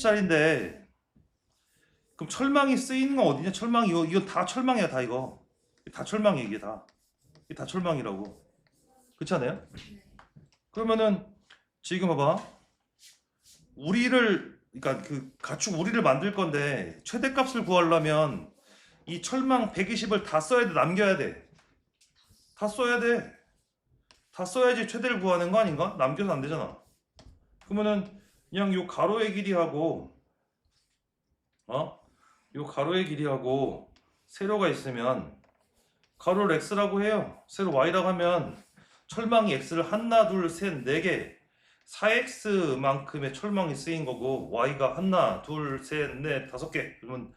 짜리인데 그럼 철망이 쓰이는 건 어디냐? 철망 이거 이거 다 철망이야 다 이거. 다 철망이 이게 다. 이게 다 철망이라고. 그렇지 않아요? 그러면은 지금 봐봐. 우리를 그러니까 그 가축 우리를 만들 건데 최대값을 구하려면 이 철망 120을 다 써야 돼 남겨야 돼? 다 써야 돼. 다 써야지 최대를 구하는 거 아닌가? 남겨서 안 되잖아. 그러면은 그냥 요 가로의 길이하고 어? 요 가로의 길이하고 세로가 있으면 가로를 x라고 해요. 세로 y라고 하면 철망이 x를 하나, 둘, 셋, 네 개. 4x만큼의 철망이 쓰인 거고 y가 하나, 둘, 셋, 넷, 다섯 개. 그러면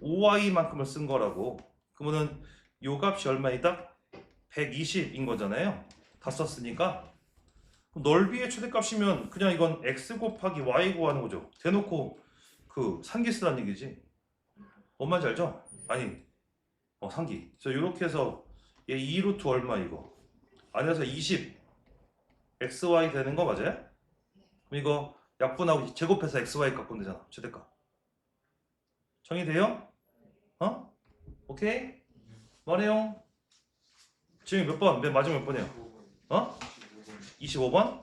5y만큼을 쓴 거라고. 그러면은 요 값이 얼마이다? 120인 거잖아요. 다 썼으니까. 넓이의 최대값이면 그냥 이건 x 곱하기 y 구하는 거죠. 대놓고 그 산기 쓰란 얘기지. 뭔 말인지 알죠? 아니, 어 산기. 그래서 이렇게 해서 얘 2루트 얼마 이거 안에서 20 xy 되는 거 맞아요? 그럼 이거 약분하고 제곱해서 xy 값분 되잖아. 최대값. 정의돼요? 어? 오케이? 말해요. 지금 몇 번? 맨 마지막 몇 번이에요? 어? 25번?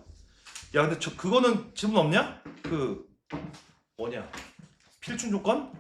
야 근데 저 그거는 질문 없냐? 그 뭐냐 필충 조건?